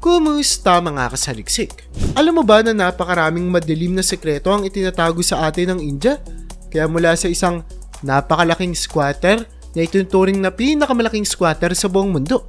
Kumusta mga kasaliksik? Alam mo ba na napakaraming madilim na sekreto ang itinatago sa atin ng India? Kaya mula sa isang napakalaking squatter na ituturing na pinakamalaking squatter sa buong mundo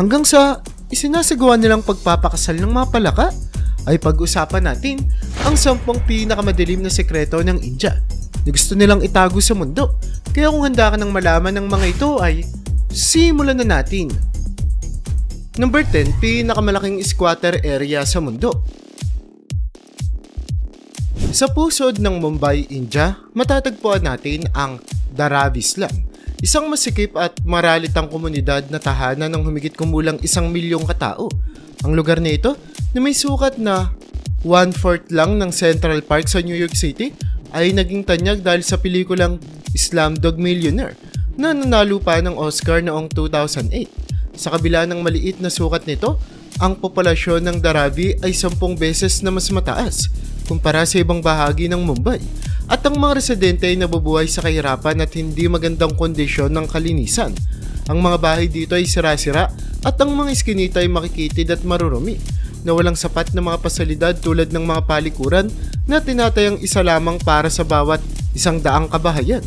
hanggang sa isinasagawa nilang pagpapakasal ng mga palaka ay pag-usapan natin ang sampung pinakamadilim na sekreto ng India na gusto nilang itago sa mundo. Kaya kung handa ka ng malaman ng mga ito ay simulan na natin. Number 10, pinakamalaking squatter area sa mundo. Sa pusod ng Mumbai, India, matatagpuan natin ang Dharavi Slum, isang masikip at maralitang komunidad na tahanan ng humigit kumulang isang milyong katao. Ang lugar na ito, na may sukat na one-fourth lang ng Central Park sa New York City, ay naging tanyag dahil sa pelikulang Slumdog Millionaire na nanalo pa ng Oscar noong 2008. Sa kabila ng maliit na sukat nito, ang populasyon ng Dharavi ay sampung beses na mas mataas kumpara sa ibang bahagi ng Mumbai at ang mga residente ay nabubuhay sa kahirapan at hindi magandang kondisyon ng kalinisan. Ang mga bahay dito ay sira-sira at ang mga iskinita ay makikitid at marurumi na walang sapat na mga pasalidad tulad ng mga palikuran na tinatayang isa lamang para sa bawat isang daang kabahayan.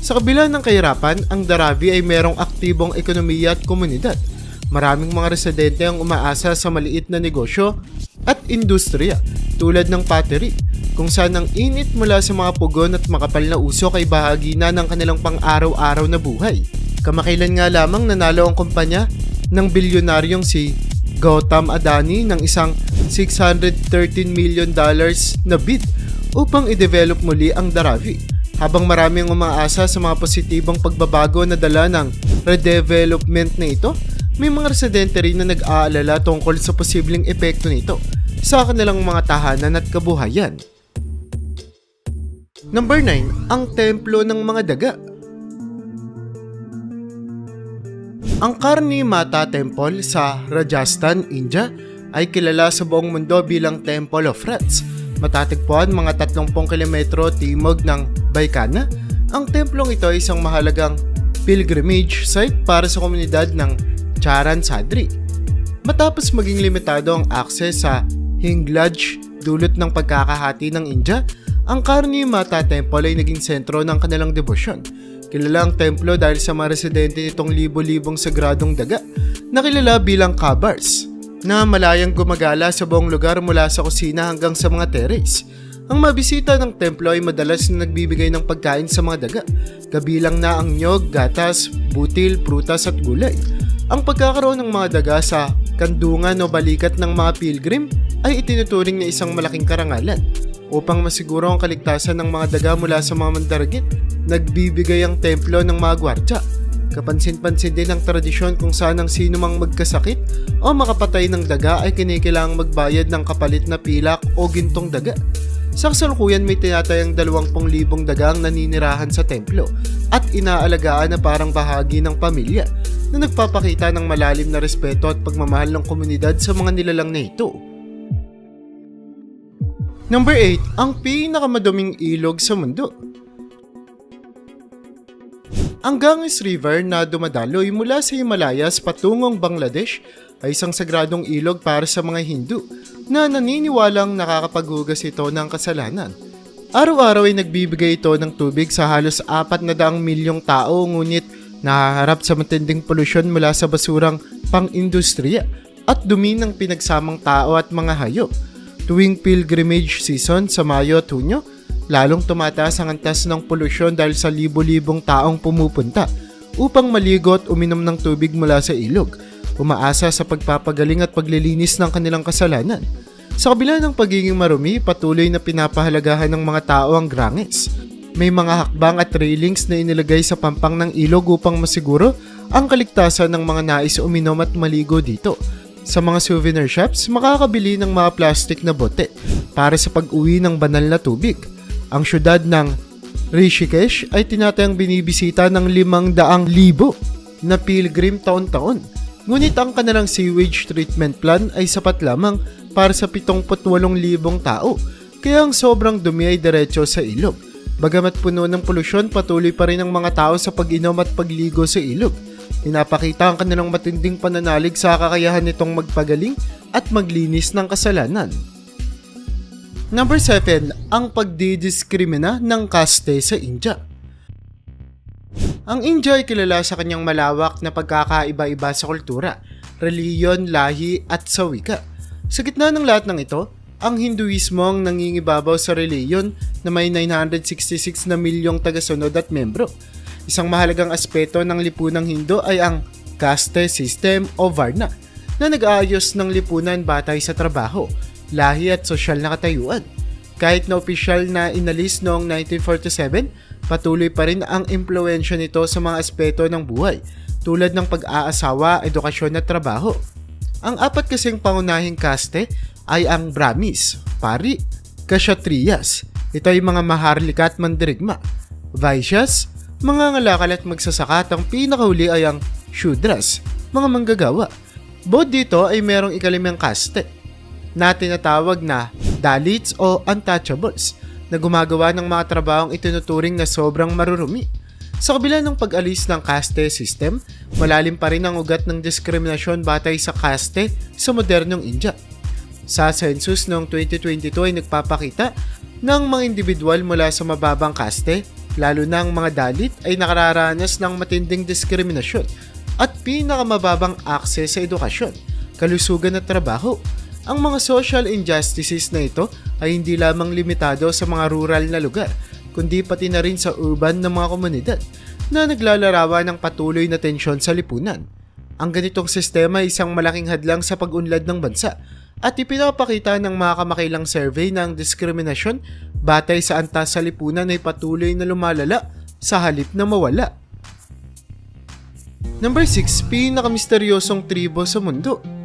Sa kabila ng kahirapan, ang Dharavi ay merong aktibong ekonomiya at komunidad. Maraming mga residente ang umaasa sa maliit na negosyo at industriya tulad ng pottery, kung saan ang init mula sa mga pugon at makapal na usok ay bahagi na ng kanilang pang-araw-araw na buhay. Kamakailan nga lamang nanalo ang kumpanya ng bilyonaryong si Gautam Adani ng isang 613 million dollars na bid upang i-develop muli ang Dharavi habang maraming umaasa sa mga positibong pagbabago na dala ng redevelopment na ito, may mga residente rin na nag-aalala tungkol sa posibleng epekto nito sa kanilang mga tahanan at kabuhayan. Number 9, ang templo ng mga daga. Ang Karni Mata Temple sa Rajasthan, India ay kilala sa buong mundo bilang Temple of Rats. Matatagpuan mga 30 kilometro timog ng Baikana, ang templong ito ay isang mahalagang pilgrimage site para sa komunidad ng Charan Sadri. Matapos maging limitado ang akses sa Hinglaj dulot ng pagkakahati ng India, ang Karni Mata Temple ay naging sentro ng kanilang debosyon. Kilala ang templo dahil sa mga residente nitong libo-libong sagradong daga na kilala bilang Kabars na malayang gumagala sa buong lugar mula sa kusina hanggang sa mga terrace. Ang mabisita ng templo ay madalas na nagbibigay ng pagkain sa mga daga, kabilang na ang nyog, gatas, butil, prutas at gulay. Ang pagkakaroon ng mga daga sa kandungan o balikat ng mga pilgrim ay itinuturing na isang malaking karangalan. Upang masiguro ang kaligtasan ng mga daga mula sa mga mandaragit, nagbibigay ang templo ng mga gwardya. Kapansin-pansin din ang tradisyon kung saan ang sino mang magkasakit o makapatay ng daga ay kinikilangang magbayad ng kapalit na pilak o gintong daga. Sa kasalukuyan may tinatayang 20,000 dagang naninirahan sa templo at inaalagaan na parang bahagi ng pamilya na nagpapakita ng malalim na respeto at pagmamahal ng komunidad sa mga nilalang na ito. Number 8, ang pinakamaduming ilog sa mundo. Ang Ganges River na dumadaloy mula sa Himalayas patungong Bangladesh ay isang sagradong ilog para sa mga Hindu na naniniwalang nakakapaghugas ito ng kasalanan. Araw-araw ay nagbibigay ito ng tubig sa halos apat na daang milyong tao ngunit nahaharap sa matinding polusyon mula sa basurang pang-industriya at dumi ng pinagsamang tao at mga hayop. Tuwing pilgrimage season sa Mayo at Hunyo, lalong tumataas ang antas ng polusyon dahil sa libo-libong taong pumupunta upang maligo at uminom ng tubig mula sa ilog, umaasa sa pagpapagaling at paglilinis ng kanilang kasalanan. Sa kabila ng pagiging marumi, patuloy na pinapahalagahan ng mga tao ang Granges. May mga hakbang at railings na inilagay sa pampang ng ilog upang masiguro ang kaligtasan ng mga nais uminom at maligo dito. Sa mga souvenir shops, makakabili ng mga plastic na bote para sa pag-uwi ng banal na tubig. Ang syudad ng Rishikesh ay tinatayang binibisita ng 500,000 na pilgrim taon-taon. Ngunit ang kanilang sewage treatment plan ay sapat lamang para sa 78,000 tao, kaya ang sobrang dumi ay diretso sa ilog. Bagamat puno ng polusyon, patuloy pa rin ang mga tao sa pag-inom at pagligo sa ilog. Pinapakita ang kanilang matinding pananalig sa kakayahan nitong magpagaling at maglinis ng kasalanan. Number 7, ang pagdidiskrimina ng kaste sa India. Ang India ay kilala sa kanyang malawak na pagkakaiba-iba sa kultura, reliyon, lahi at sa wika. Sa gitna ng lahat ng ito, ang Hinduismo ang nangingibabaw sa reliyon na may 966 na milyong tagasunod at membro. Isang mahalagang aspeto ng lipunang Hindu ay ang caste system o Varna na nag-aayos ng lipunan batay sa trabaho, lahi at sosyal na katayuan. Kahit na opisyal na inalis noong 1947, patuloy pa rin ang impluensya nito sa mga aspeto ng buhay tulad ng pag-aasawa, edukasyon at trabaho. Ang apat kasing pangunahing kaste ay ang Brahmis, Pari, Kshatriyas, ito ay mga maharlika at mandirigma, Vaishyas, mga ngalakal at magsasaka at ang pinakahuli ay ang Shudras, mga manggagawa. Bukod dito ay merong ikalimang kaste na tinatawag na Dalits o Untouchables na gumagawa ng mga trabahong itinuturing na sobrang marurumi. Sa kabila ng pag-alis ng caste system, malalim pa rin ang ugat ng diskriminasyon batay sa caste sa modernong India. Sa census noong 2022 ay nagpapakita ng mga individual mula sa mababang kaste, lalo na ang mga dalit ay nakararanas ng matinding diskriminasyon at pinakamababang akses sa edukasyon, kalusugan at trabaho. Ang mga social injustices na ito ay hindi lamang limitado sa mga rural na lugar, kundi pati na rin sa urban na mga komunidad na naglalarawan ng patuloy na tensyon sa lipunan. Ang ganitong sistema ay isang malaking hadlang sa pag-unlad ng bansa at ipinapakita ng mga kamakilang survey ng diskriminasyon batay sa antas sa lipunan ay patuloy na lumalala sa halip na mawala. Number 6, pinakamisteryosong tribo sa mundo.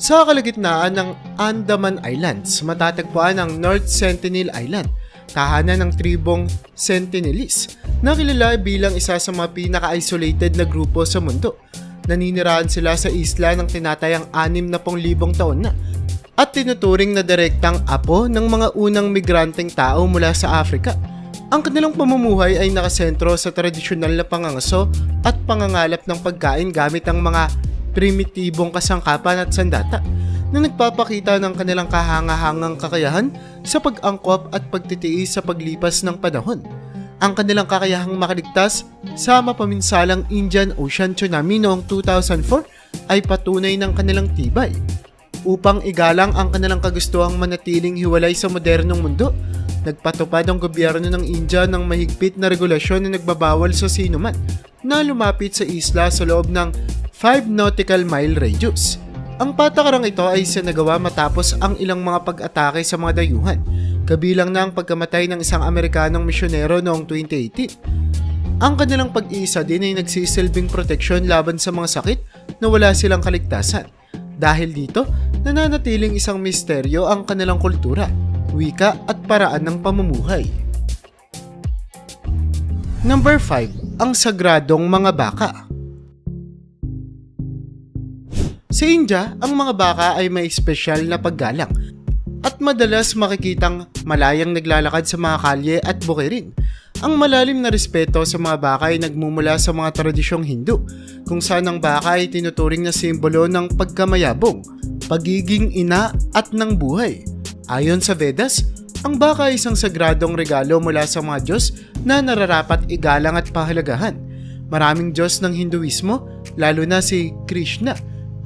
Sa kalagitnaan ng Andaman Islands, matatagpuan ang North Sentinel Island, tahanan ng tribong Sentinelis, na kilala bilang isa sa mga pinaka-isolated na grupo sa mundo. Naninirahan sila sa isla ng tinatayang 60,000 taon na at tinuturing na direktang apo ng mga unang migranteng tao mula sa Afrika. Ang kanilang pamumuhay ay nakasentro sa tradisyonal na pangangaso at pangangalap ng pagkain gamit ang mga primitibong kasangkapan at sandata na nagpapakita ng kanilang kahangahangang kakayahan sa pag-angkop at pagtitiis sa paglipas ng panahon. Ang kanilang kakayahang makaligtas sa mapaminsalang Indian Ocean tsunami noong 2004 ay patunay ng kanilang tibay. Upang igalang ang kanilang kagustuhang manatiling hiwalay sa modernong mundo, nagpatupad ang gobyerno ng India ng mahigpit na regulasyon na nagbabawal sa sinuman na lumapit sa isla sa loob ng 5 nautical mile radius. Ang patakarang ito ay sinagawa matapos ang ilang mga pag-atake sa mga dayuhan, kabilang na ang pagkamatay ng isang Amerikanong misyonero noong 2018. Ang kanilang pag-iisa din ay nagsisilbing proteksyon laban sa mga sakit na wala silang kaligtasan. Dahil dito, nananatiling isang misteryo ang kanilang kultura, wika at paraan ng pamumuhay. Number 5. Ang sagradong mga baka. Sa India, ang mga baka ay may espesyal na paggalang at madalas makikitang malayang naglalakad sa mga kalye at bukirin. Ang malalim na respeto sa mga baka ay nagmumula sa mga tradisyong Hindu, kung saan ang baka ay tinuturing na simbolo ng pagkamayabong, pagiging ina at ng buhay. Ayon sa Vedas, ang baka ay isang sagradong regalo mula sa mga Diyos na nararapat igalang at pahalagahan. Maraming Diyos ng Hinduismo, lalo na si Krishna,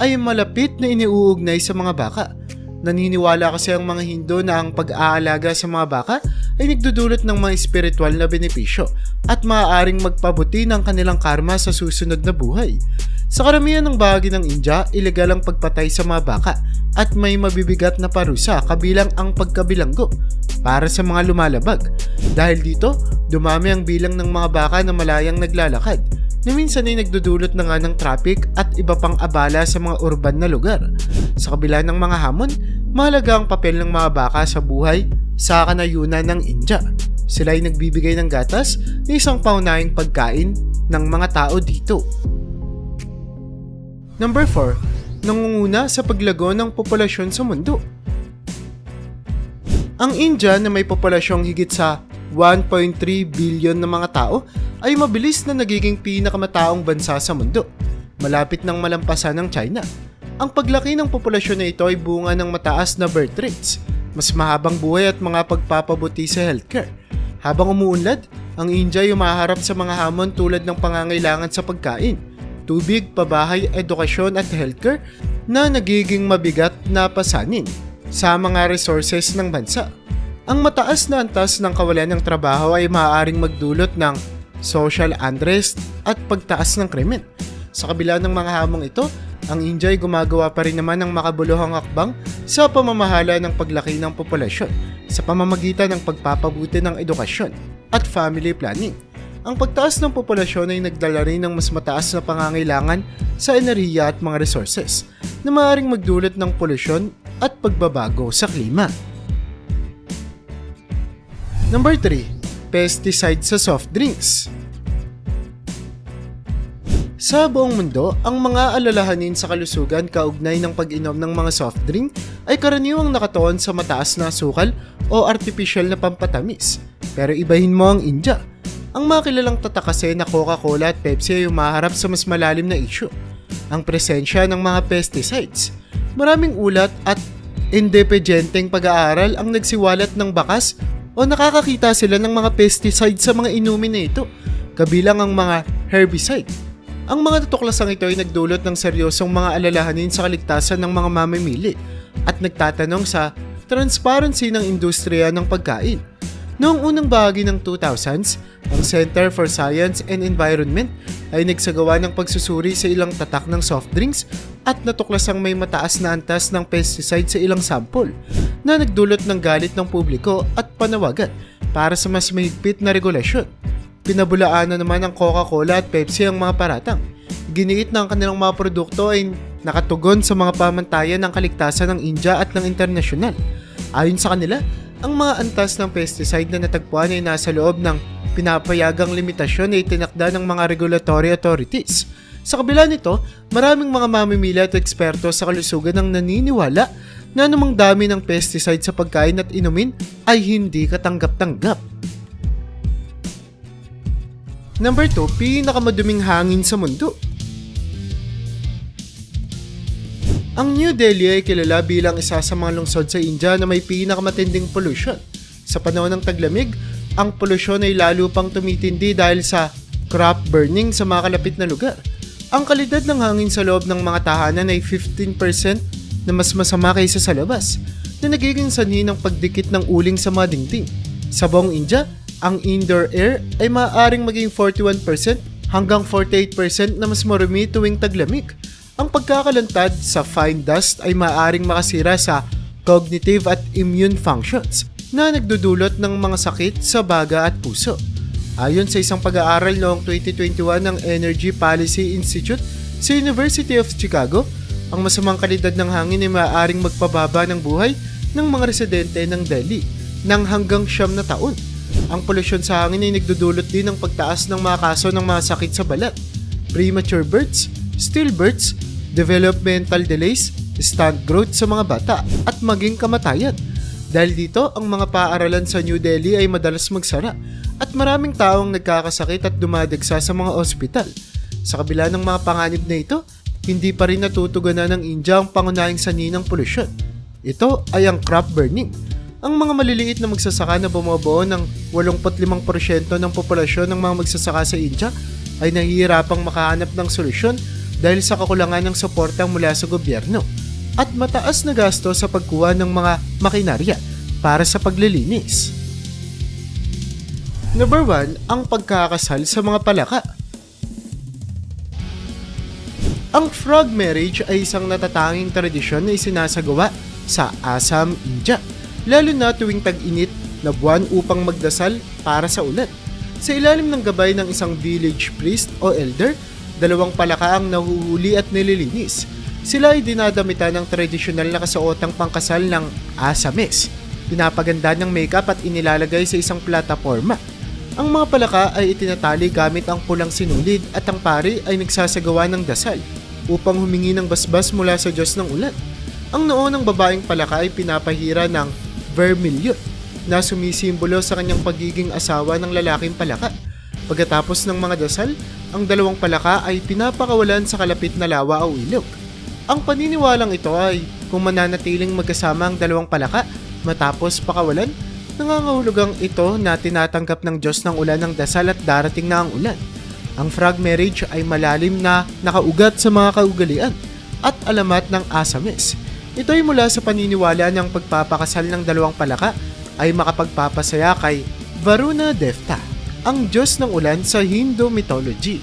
ay malapit na iniuugnay sa mga baka. Naniniwala kasi ang mga Hindu na ang pag-aalaga sa mga baka ay nagdudulot ng mga espiritual na benepisyo at maaaring magpabuti ng kanilang karma sa susunod na buhay. Sa karamihan ng bahagi ng India, ilegal ang pagpatay sa mga baka at may mabibigat na parusa kabilang ang pagkabilanggo para sa mga lumalabag. Dahil dito, dumami ang bilang ng mga baka na malayang naglalakad na minsan ay nagdudulot na nga ng traffic at iba pang abala sa mga urban na lugar. Sa kabila ng mga hamon, mahalaga ang papel ng mga baka sa buhay sa kanayunan ng India. Sila ay nagbibigay ng gatas na isang paunahing pagkain ng mga tao dito. Number 4. Nangunguna sa paglago ng populasyon sa mundo. Ang India na may populasyong higit sa 1.3 billion na mga tao ay mabilis na nagiging pinakamataong bansa sa mundo. malapit ng malampasan ng China. Ang paglaki ng populasyon na ito ay bunga ng mataas na birth rates, mas mahabang buhay at mga pagpapabuti sa healthcare. Habang umuunlad, ang India ay umaharap sa mga hamon tulad ng pangangailangan sa pagkain, tubig, pabahay, edukasyon at healthcare na nagiging mabigat na pasanin sa mga resources ng bansa. Ang mataas na antas ng kawalan ng trabaho ay maaaring magdulot ng social unrest at pagtaas ng krimen. Sa kabila ng mga hamong ito, ang India ay gumagawa pa rin naman ng makabuluhang akbang sa pamamahala ng paglaki ng populasyon sa pamamagitan ng pagpapabuti ng edukasyon at family planning. Ang pagtaas ng populasyon ay nagdala rin ng mas mataas na pangangailangan sa enerhiya at mga resources na maaaring magdulot ng polusyon at pagbabago sa klima. Number 3. Pesticide sa soft drinks. Sa buong mundo, ang mga alalahanin sa kalusugan kaugnay ng pag-inom ng mga soft drink ay karaniwang nakatuon sa mataas na sukal o artificial na pampatamis. Pero ibahin mo ang India. Ang mga kilalang tatak kasi na Coca-Cola at Pepsi ay umaharap sa mas malalim na issue. Ang presensya ng mga pesticides. Maraming ulat at independenteng pag-aaral ang nagsiwalat ng bakas o nakakakita sila ng mga pesticides sa mga inumin na ito, kabilang ang mga herbicide. Ang mga tutuklasang ito ay nagdulot ng seryosong mga alalahanin sa kaligtasan ng mga mamimili at nagtatanong sa transparency ng industriya ng pagkain. Noong unang bahagi ng 2000s, ang Center for Science and Environment ay nagsagawa ng pagsusuri sa ilang tatak ng soft drinks at natuklasang may mataas na antas ng pesticide sa ilang sample na nagdulot ng galit ng publiko at panawagan para sa mas mahigpit na regulasyon. Pinabulaanan naman ng Coca-Cola at Pepsi ang mga paratang. Giniit na ang kanilang mga produkto ay nakatugon sa mga pamantayan ng kaligtasan ng India at ng internasyonal. Ayon sa kanila, ang mga antas ng pesticide na natagpuan ay nasa loob ng pinapayagang limitasyon na itinakda ng mga regulatory authorities. Sa kabila nito, maraming mga mamimili at eksperto sa kalusugan ang naniniwala na anumang dami ng pesticide sa pagkain at inumin ay hindi katanggap-tanggap. Number 2, pinakamaduming hangin sa mundo. Ang New Delhi ay kilala bilang isa sa mga lungsod sa India na may pinakamatinding pollution. Sa panahon ng taglamig, ang polusyon ay lalo pang tumitindi dahil sa crop burning sa mga kalapit na lugar. Ang kalidad ng hangin sa loob ng mga tahanan ay 15% na mas masama kaysa sa labas, na nagiging sanhi ng pagdikit ng uling sa mga dingding. Sa buong India, ang indoor air ay maaaring maging 41% hanggang 48% na mas marumi tuwing taglamig. Ang pagkakalantad sa fine dust ay maaaring makasira sa cognitive at immune functions na nagdudulot ng mga sakit sa baga at puso. Ayon sa isang pag-aaral noong 2021 ng Energy Policy Institute sa University of Chicago, ang masamang kalidad ng hangin ay maaaring magpababa ng buhay ng mga residente ng Delhi ng hanggang siyam na taon. Ang polusyon sa hangin ay nagdudulot din ng pagtaas ng mga kaso ng mga sakit sa balat, premature births, stillbirths, developmental delays, stunt growth sa mga bata, at maging kamatayan. Dahil dito, ang mga paaralan sa New Delhi ay madalas magsara at maraming taong nagkakasakit at dumadagsa sa mga ospital. Sa kabila ng mga panganib na ito, hindi pa rin natutugunan ng India ang pangunahing sani ng polusyon. Ito ay ang crop burning. Ang mga maliliit na magsasaka na bumubuo ng 85% ng populasyon ng mga magsasaka sa India ay nahihirapang makahanap ng solusyon dahil sa kakulangan ng suporta mula sa gobyerno at mataas na gasto sa pagkuha ng mga makinarya para sa paglilinis. Number 1, ang pagkakasal sa mga palaka. Ang frog marriage ay isang natatanging tradisyon na isinasagawa sa Assam, India, lalo na tuwing tag-init na buwan upang magdasal para sa ulan. Sa ilalim ng gabay ng isang village priest o elder, dalawang palaka ang nahuhuli at nililinis. Sila ay dinadamitan ng tradisyonal na kasuotang pangkasal ng Asamis. Pinapaganda ng makeup at inilalagay sa isang plataforma. Ang mga palaka ay itinatali gamit ang pulang sinulid at ang pari ay nagsasagawa ng dasal upang humingi ng basbas mula sa Diyos ng ulan. Ang noo ng babaeng palaka ay pinapahira ng vermilion na sumisimbolo sa kanyang pagiging asawa ng lalaking palaka. Pagkatapos ng mga dasal, ang dalawang palaka ay pinapakawalan sa kalapit na lawa o ilog. Ang paniniwalang ito ay kung mananatiling magkasama ang dalawang palaka matapos pakawalan, nangangahulugang ito na tinatanggap ng Diyos ng ulan ng dasal at darating na ang ulan. Ang frog marriage ay malalim na nakaugat sa mga kaugalian at alamat ng asames. Ito ay mula sa paniniwala ng pagpapakasal ng dalawang palaka ay makapagpapasaya kay Varuna Devta, ang Diyos ng ulan sa Hindu mythology.